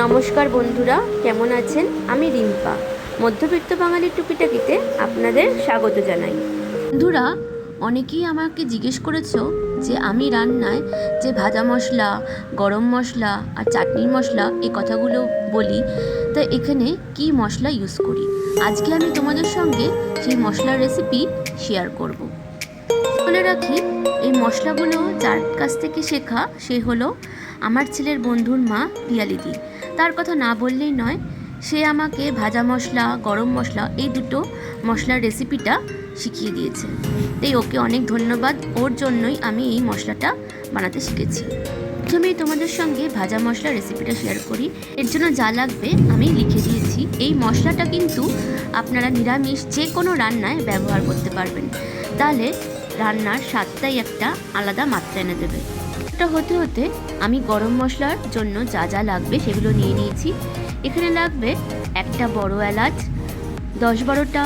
নমস্কার বন্ধুরা, কেমন আছেন? আমি রিম্পা। মধ্যবিত্ত বাঙালির টুকিটাকিতে আপনাদের স্বাগত জানাই। বন্ধুরা, অনেকেই আমাকে জিজ্ঞেস করেছ যে আমি রান্নায় যে ভাজা মশলা, গরম মশলা আর চাটনির মশলা এই কথাগুলো বলি, তা এখানে কি মশলা ইউজ করি? আজকে আমি তোমাদের সঙ্গে সেই মশলার রেসিপি শেয়ার করব। বলে রাখি, এই মশলাগুলো যার কাছ থেকে শেখা, সে হলো আমার ছেলের বন্ধুর মা পিয়ালিদি। তার কথা না বললেই নয়, সে আমাকে ভাজা মশলা, গরম মশলা, এই দুটো মশলার রেসিপিটা শিখিয়ে দিয়েছে। তাই ওকে অনেক ধন্যবাদ। ওর জন্যই আমি এই মশলাটা বানাতে শিখেছি। প্রথমেই তোমাদের সঙ্গে ভাজা মশলা রেসিপিটা শেয়ার করি। এর জন্য যা লাগবে আমি লিখে দিয়েছি। এই মশলাটা কিন্তু আপনারা নিরামিষ যে কোনো রান্নায় ব্যবহার করতে পারবেন। তাহলে রান্নার স্বাদটাই একটা আলাদা মাত্রা এনে দেবে। এটা হতে হতে আমি গরম মশলার জন্য যা যা লাগবে সেগুলো নিয়ে নিয়েছি। এখানে লাগবে একটা বড় এলাচ, দশ বারোটা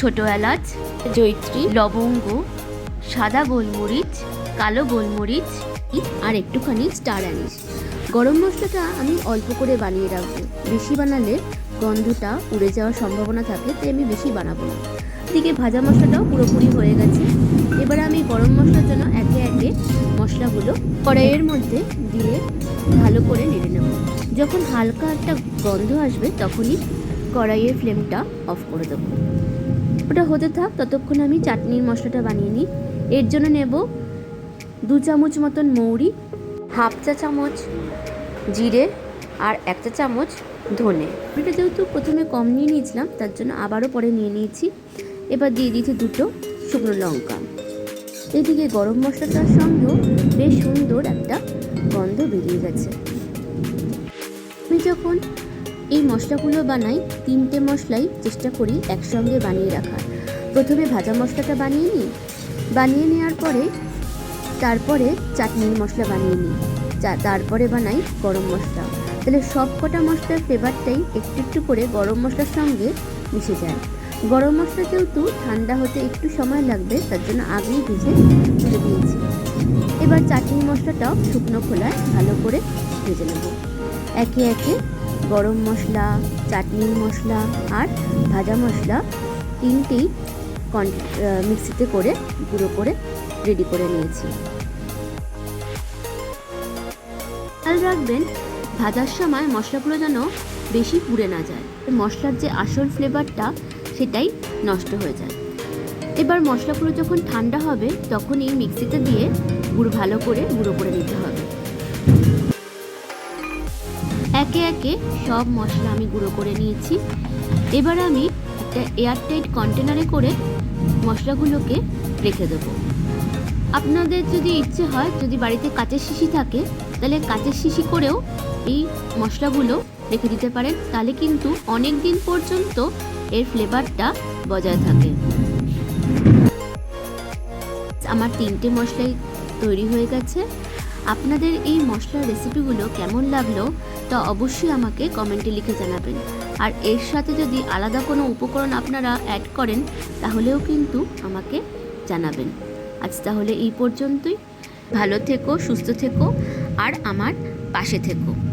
ছোট এলাচ জৈত্রী লবঙ্গ, সাদা গোলমরিচ, কালো গোলমরিচ আর একটুখানি স্টার অ্যানিস গরম মশলাটা আমি অল্প করে বানিয়ে রাখব। বেশি বানালে গন্ধটা উড়ে যাওয়ার সম্ভাবনা থাকে, তাই আমি বেশি বানাবো না। দিকে ভাজা মশলাটাও পুরোপুরি হয়ে গেছে। এবারে আমি গরম মশলার জন্য একে একে মশলাগুলো কড়াইয়ের মধ্যে দিয়ে ভালো করে নেড়ে নেব। যখন হালকা একটা গন্ধ আসবে, তখনই কড়াইয়ের ফ্লেমটা অফ করে দেবো। ওটা হতে থাক, ততক্ষণ আমি চাটনির মশলাটা বানিয়ে নিই। এর জন্য নেব দু চামচ মতন মৌরি, হাফ চা চামচ জিরে আর এক চা চামচ ধনে। এটা যেহেতু প্রথমে কম নিয়ে নিয়েছিলাম, তার জন্য আবারও পরে নিয়ে নিয়েছি। এবার দিয়ে দিয়েছি দুটো শুকনো লঙ্কা। এদিকে গরম মশলাটার সঙ্গেও বেশ সুন্দর একটা গন্ধ বেরিয়ে গেছে। আমি যখন এই মশলাগুলো বানাই, তিনটে মশলাই চেষ্টা করি একসঙ্গে বানিয়ে রাখার। প্রথমে ভাজা মশলাটা বানিয়ে নিই। বানিয়ে নেওয়ার পরে, তারপরে চাটনির মশলা বানিয়ে নিই। তারপরে বানাই গরম মশলা। তাহলে সব কটা মশলার ফ্লেভারটাই একটু একটু করে গরম মশলার সঙ্গে মিশে যায়। গরম মশলা যেহেতু ঠান্ডা হতে একটু সময় লাগবে, তার জন্য আগেই ভেজে তুলে দিয়েছি এবার চাটনি মশলাটাও শুকনো খোলায় ভালো করে ভেজে নেব। একে একে গরম মশলা চাটনির মশলা আর ভাজা মশলা তিনটেই মিক্সিতে করে গুঁড়ো করে রেডি করে নিয়েছি। খেয়াল রাখবেন, ভাজার সময় মশলাগুলো যেন বেশি পুড়ে না যায়। মশলার যে আসল ফ্লেভারটা সেটাই নষ্ট হয়ে যায়। এবার মশলাগুলো যখন ঠান্ডা হবে, তখন এই মিক্সিতে দিয়ে গুঁড়ো ভালো করে গুঁড়ো করে নিতে হবে। একে একে সব মশলা আমি গুঁড়ো করে নিয়েছি। এবার আমি একটা এয়ারটাইট কন্টেনারে করে মশলাগুলোকে রেখে দেবো। আপনাদের যদি ইচ্ছে হয়, যদি বাড়িতে কাঁচের শিশি থাকে, তাহলে কাঁচের শিশি করেও এই মশলাগুলো রেখে দিতে পারেন। তাহলে কিন্তু অনেক দিন পর্যন্ত এর ফ্লেভারটা বজায় থাকে। আমার তিনটে মশলাই তৈরি হয়ে গেছে। আপনাদের এই মশলার রেসিপিগুলো কেমন লাগল তা অবশ্যই আমাকে কমেন্টে লিখে জানাবেন। আর এর সাথে যদি আলাদা কোনো উপকরণ আপনারা অ্যাড করেন, তাহলেও কিন্তু আমাকে জানাবেন। আজ তাহলে এই পর্যন্তই। ভালো থেকো, সুস্থ থেকো, আর আমার পাশে থেকো।